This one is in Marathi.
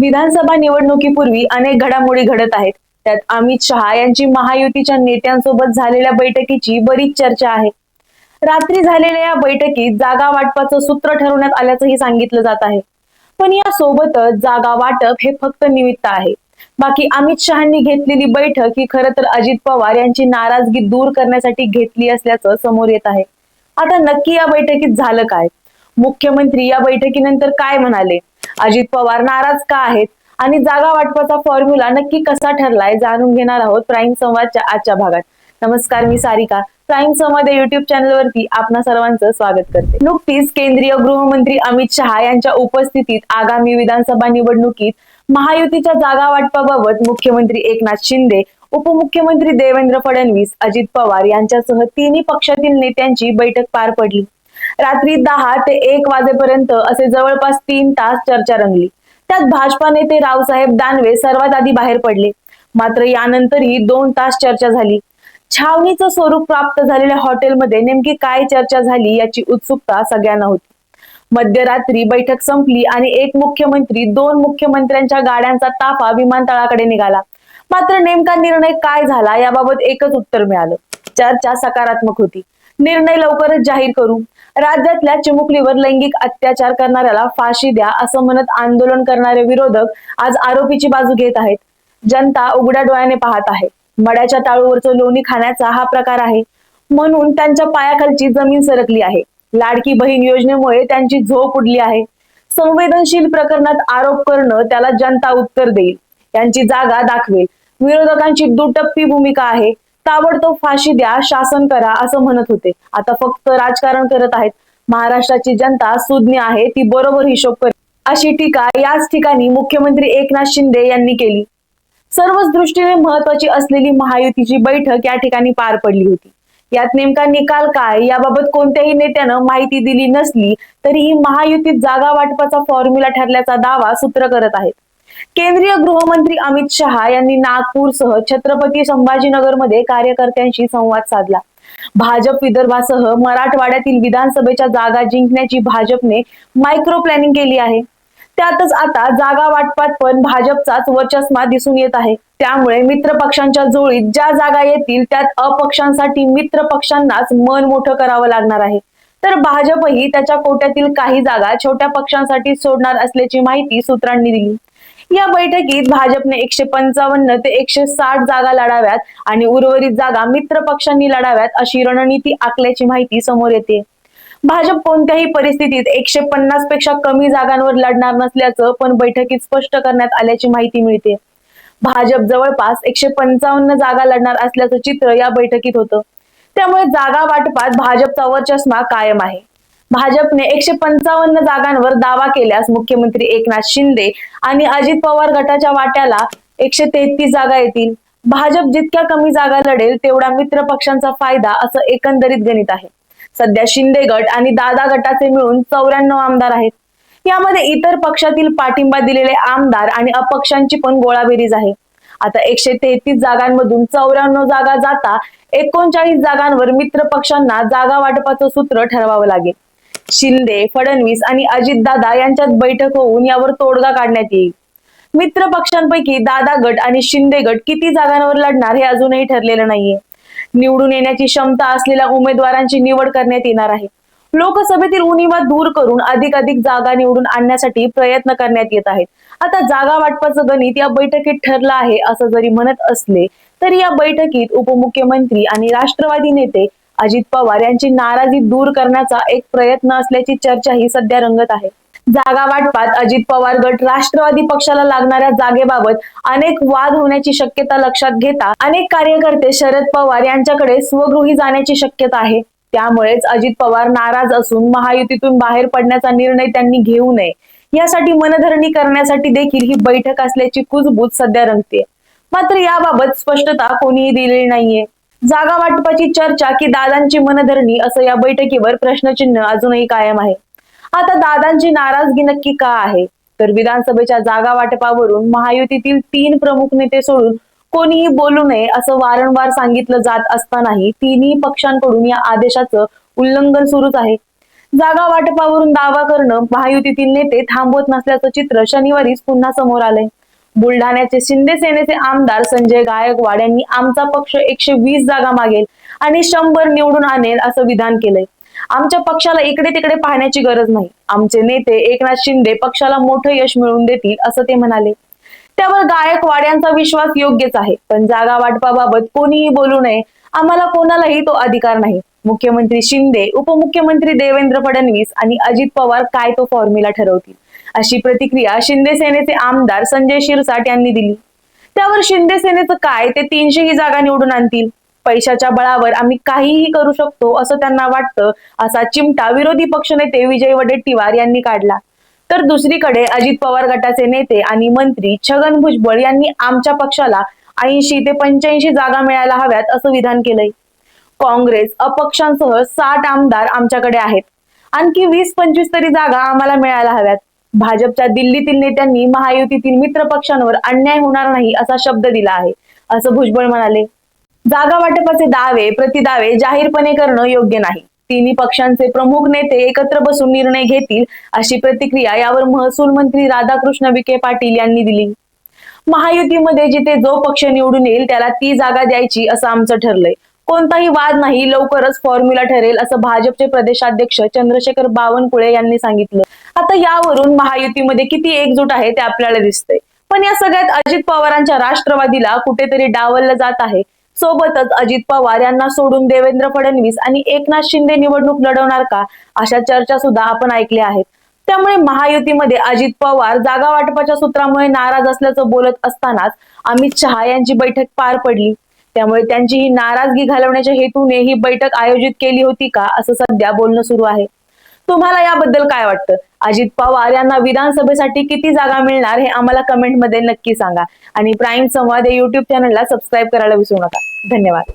विधानसभा निवडणुकीपूर्वी अनेक घडामोडी घडत आहेत. त्यात अमित शहा यांची महायुतीच्या नेत्यांसोबत झालेल्या बैठकीची बरीच चर्चा आहे. रात्री झालेल्या या बैठकीत जागा वाटपाचं सूत्र ठरवण्यात आल्याचंही सांगितलं जात आहे. पण या सोबतच जागा वाटप हे फक्त निमित्त आहे. बाकी अमित शहांनी घेतलेली बैठक ही खरं तर अजित पवार यांची नाराजगी दूर करण्यासाठी घेतली असल्याचं समोर येत आहे. आता नक्की या बैठकीत झालं काय? मुख्यमंत्री या बैठकीनंतर काय म्हणाले? अजित पवार नाराज का आहेत? आणि जागा वाटपाचा फॉर्म्युला नक्की कसा ठरलाय जाणून घेणार आहोत प्राईम संवादच्या आजच्या भागात. नमस्कार मी सारिका. प्राईम संवाद या युट्यूब चॅनलवरती आपणा सर्वांचं स्वागत करते. नुकतीच केंद्रीय गृहमंत्री अमित शहा यांच्या उपस्थितीत आगामी विधानसभा निवडणुकीत महायुतीच्या जागा वाटपाबाबत मुख्यमंत्री एकनाथ शिंदे उपमुख्यमंत्री देवेंद्र फडणवीस अजित पवार यांच्यासह तिन्ही पक्षातील नेत्यांची बैठक पार पडली. रात्री दहा ते एक वाजेपर्यंत असे जवळपास तीन तास चर्चा रंगली. त्यात भाजपा नेते रावसाहेब दानवे सर्वात आधी बाहेर पडले. मात्र यानंतरही दोन तास चर्चा झाली. छावणीचं स्वरूप प्राप्त झालेल्या हॉटेलमध्ये नेमकी काय चर्चा झाली याची उत्सुकता सगळ्यांना होती. मध्यरात्री बैठक संपली आणि एक मुख्यमंत्री दोन मुख्यमंत्र्यांच्या गाड्यांचा ताफा विमानतळाकडे निघाला. मात्र नेमका निर्णय काय झाला याबाबत एकच उत्तर मिळालं. चर्चा सकारात्मक होती. निर्णय लवकरच जाहीर करू. राज्यातल्या चिमुकलीवर लैंगिक अत्याचार करणाऱ्याला फाशी द्या असं म्हणत आंदोलन करणारे विरोधक आज आरोपीची बाजू घेत आहेत. जनता उघड्या डोळ्याने पाहत आहे. मड्याच्या टाळूवरचं लोणी खाण्याचा हा प्रकार आहे. म्हणून त्यांच्या पायाखालची जमीन सरकली आहे. लाडकी बहीण योजनेमुळे त्यांची झोप उडली आहे. संवेदनशील प्रकरणात आरोप करणं त्याला जनता उत्तर देईल. त्यांची जागा दाखवेल. विरोधकांची दुटप्पी भूमिका आहे. ताबडतोब फाशी द्या शासन करा असं म्हणत होते. आता फक्त राजकारण करत आहेत. महाराष्ट्राची जनता सुज्ञ आहे ती बरोबर हिशोब करते अशी टीका याच ठिकाणी मुख्यमंत्री एकनाथ शिंदे यांनी केली. सर्वच दृष्टीने महत्वाची असलेली महायुतीची बैठक या ठिकाणी पार पडली होती. यात नेमका निकाल काय याबाबत कोणत्याही नेत्यानं माहिती दिली नसली तरीही महायुतीत जागा वाटपाचा फॉर्म्युला ठरल्याचा दावा सूत्र करत आहेत. केंद्रीय गृहमंत्री अमित शहा यांनी नागपूरसह छत्रपती संभाजीनगरमध्ये कार्यकर्त्यांशी संवाद साधला. भाजप विदर्भासह मराठवाड्यातील विधानसभेच्या जागा जिंकण्याची भाजपने मायक्रो प्लॅनिंग केली आहे. त्यातच आता जागा वाटपात पण भाजपचाच वर्चस्मा दिसून येत आहे. त्यामुळे मित्र पक्षांच्या जोळीत ज्या जागा येतील त्यात अपक्षांसाठी मित्र पक्षांनाच मन मोठं करावं लागणार आहे. तर भाजपही त्याच्या कोट्यातील काही जागा छोट्या पक्षांसाठी सोडणार असल्याची माहिती सूत्रांनी दिली. या बैठकीत भाजपने एकशे पंचावन्न ते एकशे साठ जागा लढाव्यात आणि उर्वरित जागा मित्र पक्षांनी लढाव्यात अशी रणनीती आखल्याची माहिती समोर येते. भाजप कोणत्याही परिस्थितीत एकशे पन्नासपेक्षा कमी जागांवर लढणार नसल्याचं पण बैठकीत स्पष्ट करण्यात आल्याची माहिती मिळते. भाजप जवळपास एकशे पंचावन्न जागा लढणार असल्याचं चित्र या बैठकीत होतं. त्यामुळे जागा वाटपात भाजपचा वरचष्मा कायम आहे. भाजपने एकशे पंचावन्न जागांवर दावा केल्यास मुख्यमंत्री एकनाथ शिंदे आणि अजित पवार गटाच्या वाट्याला एकशे तेहतीस जागा येतील. भाजप जितक्या कमी जागा लढेल तेवढा मित्र पक्षांचा फायदा असं एकंदरीत गणित आहे. सध्या शिंदे गट आणि दादा गटाचे मिळून चौऱ्याण्णव आमदार आहेत. यामध्ये इतर पक्षातील पाठिंबा दिलेले आमदार आणि अपक्षांची पण गोळाबेरीज आहे. आता एकशे तेहतीस जागांमधून चौऱ्याण्णव जागा जाता एकोणचाळीस जागांवर मित्र पक्षांना जागा वाटपाचं सूत्र ठरवावं लागेल. शिंदे फडणवीस आणि अजितदादा यांच्यात बैठक होऊन यावर तोडगा काढण्यात येईल. मित्र पक्षांपैकी दादा गट आणि शिंदे गट किती जागांवर लढणार हे अजूनही ठरलेलं नाहीये. निवडून येण्याची क्षमता असलेल्या उमेदवारांची निवड करण्यात येणार आहे. लोकसभेतील उणीवा दूर करून अधिक अधिक जागा निवडून आणण्यासाठी प्रयत्न करण्यात येत आहेत. आता जागा वाटपाचं गणित या बैठकीत ठरलं आहे असं जरी म्हणत असले तरी या बैठकीत उपमुख्यमंत्री आणि राष्ट्रवादी नेते अजित पवार यांची नाराजी दूर करण्याचा एक प्रयत्न असल्याची चर्चाही सध्या रंगत आहे. जागा वाटपात अजित पवार गट राष्ट्रवादी पक्षाला लागणाऱ्या जागेबाबत अनेक वाद होण्याची शक्यता लक्षात घेता अनेक कार्यकर्ते शरद पवार यांच्याकडे स्वगृही जाण्याची शक्यता आहे. त्यामुळेच अजित पवार नाराज असून महायुतीतून बाहेर पडण्याचा निर्णय त्यांनी घेऊ नये. यासाठी मनधरणी करण्यासाठी देखील ही बैठक असल्याची कुजबूज सध्या रंगते मात्र याबाबत स्पष्टता कोणीही दिलेली नाहीये. जागा वाटपाची चर्चा की दादांची मनधरणी असं या बैठकीवर प्रश्नचिन्ह अजूनही कायम आहे. आता दादांची नाराजगी नक्की का आहे? तर विधानसभेच्या जागा वाटपावरून महायुतीतील तीन प्रमुख नेते सोडून कोणीही बोलू नये असं वारंवार सांगितलं जात असतानाही तिन्ही पक्षांकडून या आदेशाचं उल्लंघन सुरूच आहे. जागा वाटपावरून दावा करणं महायुतीतील नेते थांबवत नसल्याचं चित्र शनिवारीच पुन्हा समोर आलंय. बुलढाण्याचे शिंदे सेनेचे आमदार संजय गायकवाड यांनी आमचा पक्ष एकशे वीस जागा मागेल आणि शंभर निवडून आणेल असं विधान केलंय. आमच्या पक्षाला इकडे तिकडे पाहण्याची गरज नाही. आमचे नेते एकनाथ शिंदे पक्षाला मोठं यश मिळवून देतील असं ते म्हणाले. त्यावर गायकवाड यांचा विश्वास योग्यच आहे. पण जागा वाटपाबाबत कोणीही बोलू नये. आम्हाला कोणालाही तो अधिकार नाही. मुख्यमंत्री शिंदे उपमुख्यमंत्री देवेंद्र फडणवीस आणि अजित पवार काय तो फॉर्म्युला ठरवतील? अशी प्रतिक्रिया शिंदे सेनेचे आमदार संजय शिरसाट यांनी दिली. त्यावर शिंदे सेनेचं काय ते तीनशे ही जागा निवडून आणतील? पैशाच्या बळावर आम्ही काहीही करू शकतो असं त्यांना वाटतं असा चिमटा विरोधी पक्षनेते विजय वडेट्टीवार यांनी काढला. तर दुसरीकडे अजित पवार गटाचे नेते आणि मंत्री छगन भुजबळ यांनी आमच्या पक्षाला ऐंशी ते पंच्याऐंशी जागा मिळायला हव्यात असं विधान केलंय. काँग्रेस अपक्षांसह साठ आमदार आमच्याकडे आहेत. आणखी वीस पंचवीस तरी जागा आम्हाला मिळायला हव्यात. भाजपच्या दिल्लीतील नेत्यांनी महायुतीतील मित्र पक्षांवर अन्याय होणार नाही असा शब्द दिला आहे. असं भुजबळ म्हणाले जागा वाटपाचे दावे प्रतिदावे जाहीरपणे करणं योग्य नाही. तिन्ही पक्षांचे प्रमुख नेते एकत्र बसून निर्णय घेतील अशी प्रतिक्रिया यावर महसूल मंत्री राधाकृष्ण विखे पाटील यांनी दिली. महायुतीमध्ये जिथे जो पक्ष निवडून येईल त्याला ती जागा द्यायची असं आमचं ठरलंय. कोणताही वाद नाही लवकरच फॉर्म्युला ठरेल असं भाजपचे प्रदेशाध्यक्ष चंद्रशेखर बावनकुळे यांनी सांगितलं. आता यावरून महायुतीमध्ये किती एकजूट आहे ते आपल्याला दिसतंय. पण या सगळ्यात अजित पवारांच्या राष्ट्रवादीला कुठेतरी डावललं जात आहे. सोबतच अजित पवार यांना सोडून देवेंद्र फडणवीस आणि एकनाथ शिंदे निवडणूक लढवणार का अशा चर्चा सुद्धा आपण ऐकल्या आहेत. त्यामुळे महायुतीमध्ये अजित पवार जागा वाटपाच्या सूत्रामुळे नाराज असल्याचं बोलत असतानाच अमित शहा यांची बैठक पार पडली. त्यामुळे त्यांची ही नाराजगी घालवण्याच्या हेतूने ही बैठक आयोजित केली होती का असं सध्या बोलणं सुरू आहे. तुम्हाला याबद्दल काय वाटतं? अजित पवार यांना विधानसभेसाठी किती जागा मिळणार हे आम्हाला कमेंटमध्ये नक्की सांगा. आणि प्राईम संवाद या युट्यूब चॅनलला सबस्क्राईब करायला विसरू नका. धन्यवाद.